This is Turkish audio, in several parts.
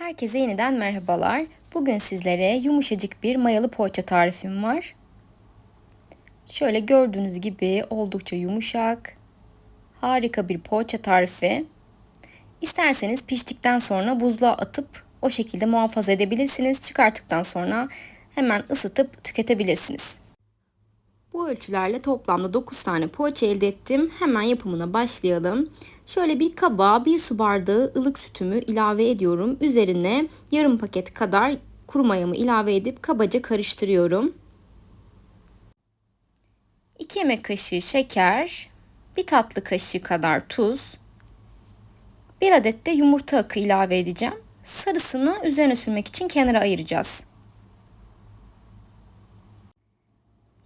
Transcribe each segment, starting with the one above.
Herkese yeniden merhabalar. Bugün sizlere yumuşacık bir mayalı poğaça tarifim var. Şöyle gördüğünüz gibi oldukça yumuşak, harika bir poğaça tarifi. İsterseniz piştikten sonra buzluğa atıp o şekilde muhafaza edebilirsiniz. Çıkarttıktan sonra hemen ısıtıp tüketebilirsiniz. Bu ölçülerle toplamda 9 tane poğaça elde ettim. Hemen yapımına başlayalım. Şöyle bir kaba bir su bardağı ılık sütümü ilave ediyorum. Üzerine yarım paket kadar kuru mayamı ilave edip kabaca karıştırıyorum. 2 yemek kaşığı şeker, 1 tatlı kaşığı kadar tuz, 1 adet de yumurta akı ilave edeceğim. Sarısını üzerine sürmek için kenara ayıracağız.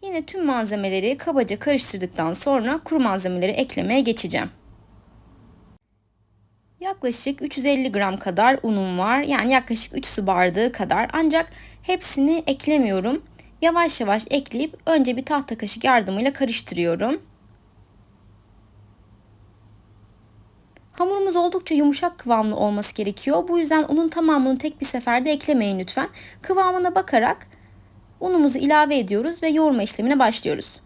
Yine tüm malzemeleri kabaca karıştırdıktan sonra kuru malzemeleri eklemeye geçeceğim. Yaklaşık 350 gram kadar unum var. Yani yaklaşık 3 su bardağı kadar. Ancak hepsini eklemiyorum. Yavaş yavaş ekleyip önce bir tahta kaşık yardımıyla karıştırıyorum. Hamurumuz oldukça yumuşak kıvamlı olması gerekiyor. Bu yüzden unun tamamını tek bir seferde eklemeyin lütfen. Kıvamına bakarak unumuzu ilave ediyoruz ve yoğurma işlemine başlıyoruz.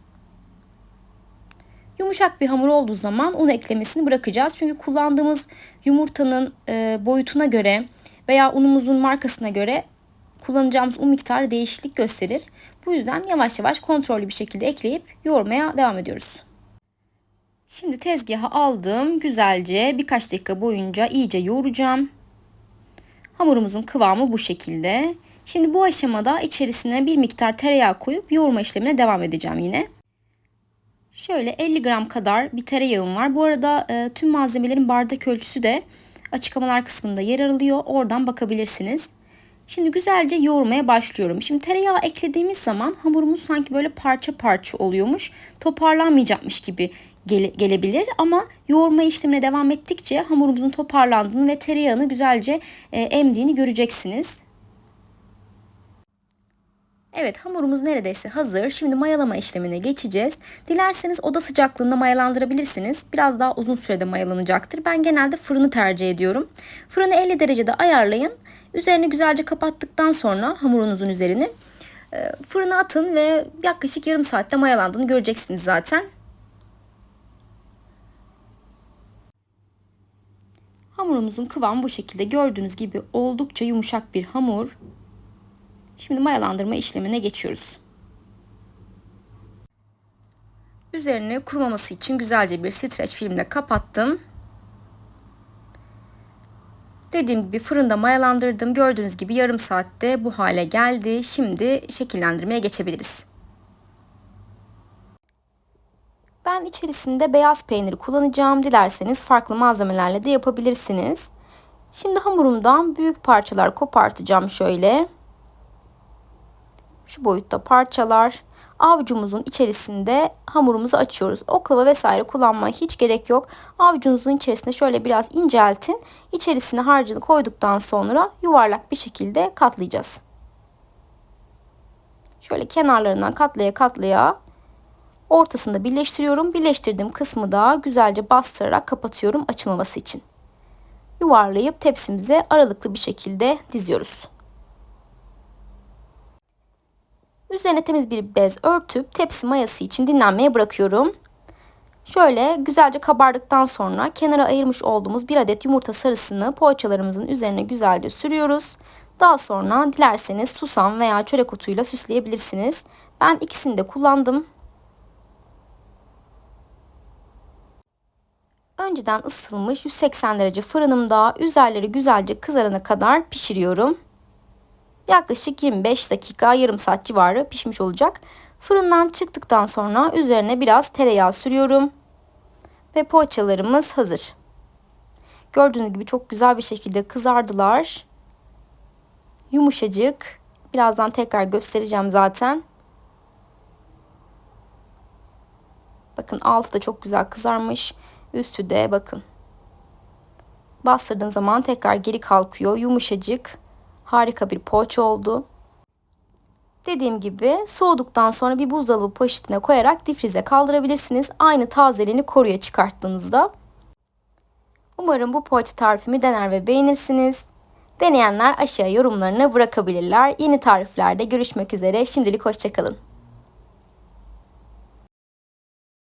Yumuşak bir hamur olduğu zaman un eklemesini bırakacağız. Çünkü kullandığımız yumurtanın e, boyutuna göre veya unumuzun markasına göre kullanacağımız un miktarı değişiklik gösterir. Bu yüzden yavaş yavaş kontrollü bir şekilde ekleyip yoğurmaya devam ediyoruz. Şimdi tezgaha aldım. Güzelce birkaç dakika boyunca iyice yoğuracağım. Hamurumuzun kıvamı bu şekilde. Şimdi bu aşamada içerisine bir miktar tereyağı koyup yoğurma işlemine devam edeceğim yine. Şöyle 50 gram kadar bir tereyağım var. Bu arada e, tüm malzemelerin bardak ölçüsü de açıklamalar kısmında yer alıyor. Oradan bakabilirsiniz. Şimdi güzelce yoğurmaya başlıyorum. Şimdi tereyağı eklediğimiz zaman hamurumuz sanki böyle parça parça oluyormuş. Toparlanmayacakmış gibi gele, gelebilir ama yoğurma işlemine devam ettikçe hamurumuzun toparlandığını ve tereyağını güzelce e, emdiğini göreceksiniz. Evet hamurumuz neredeyse hazır. Şimdi mayalama işlemine geçeceğiz. Dilerseniz oda sıcaklığında mayalandırabilirsiniz. Biraz daha uzun sürede mayalanacaktır. Ben genelde fırını tercih ediyorum. Fırını 50 derecede ayarlayın. Üzerini güzelce kapattıktan sonra hamurunuzun üzerini e, fırına atın ve yaklaşık yarım saatte mayalandığını göreceksiniz zaten. Hamurumuzun kıvamı bu şekilde gördüğünüz gibi oldukça yumuşak bir hamur. Şimdi mayalandırma işlemine geçiyoruz. Üzerini kurumaması için güzelce bir streç filmle kapattım. Dediğim gibi fırında mayalandırdım. Gördüğünüz gibi yarım saatte bu hale geldi. Şimdi şekillendirmeye geçebiliriz. Ben içerisinde beyaz peyniri kullanacağım. Dilerseniz farklı malzemelerle de yapabilirsiniz. Şimdi hamurumdan büyük parçalar kopartacağım şöyle şu boyutta parçalar avucumuzun içerisinde hamurumuzu açıyoruz. Oklava vesaire kullanmaya hiç gerek yok. Avucunuzun içerisine şöyle biraz inceltin. İçerisine harcını koyduktan sonra yuvarlak bir şekilde katlayacağız. Şöyle kenarlarından katlaya katlaya ortasında birleştiriyorum. Birleştirdiğim kısmı da güzelce bastırarak kapatıyorum açılmaması için. Yuvarlayıp tepsimize aralıklı bir şekilde diziyoruz. Üzerine temiz bir bez örtüp tepsi mayası için dinlenmeye bırakıyorum. Şöyle güzelce kabardıktan sonra kenara ayırmış olduğumuz bir adet yumurta sarısını poğaçalarımızın üzerine güzelce sürüyoruz. Daha sonra dilerseniz susam veya çörek otuyla süsleyebilirsiniz. Ben ikisini de kullandım. Önceden ısıtılmış 180 derece fırınımda üzerleri güzelce kızarana kadar pişiriyorum. Yaklaşık 25 dakika yarım saat civarı pişmiş olacak. Fırından çıktıktan sonra üzerine biraz tereyağı sürüyorum. Ve poğaçalarımız hazır. Gördüğünüz gibi çok güzel bir şekilde kızardılar. Yumuşacık. Birazdan tekrar göstereceğim zaten. Bakın altı da çok güzel kızarmış. Üstü de bakın. Bastırdığın zaman tekrar geri kalkıyor. Yumuşacık. Harika bir poğaça oldu. Dediğim gibi soğuduktan sonra bir buzdolabı poşetine koyarak difrize kaldırabilirsiniz. Aynı tazeliğini koruya çıkarttığınızda. Umarım bu poğaça tarifimi dener ve beğenirsiniz. Deneyenler aşağıya yorumlarını bırakabilirler. Yeni tariflerde görüşmek üzere. Şimdilik hoşçakalın.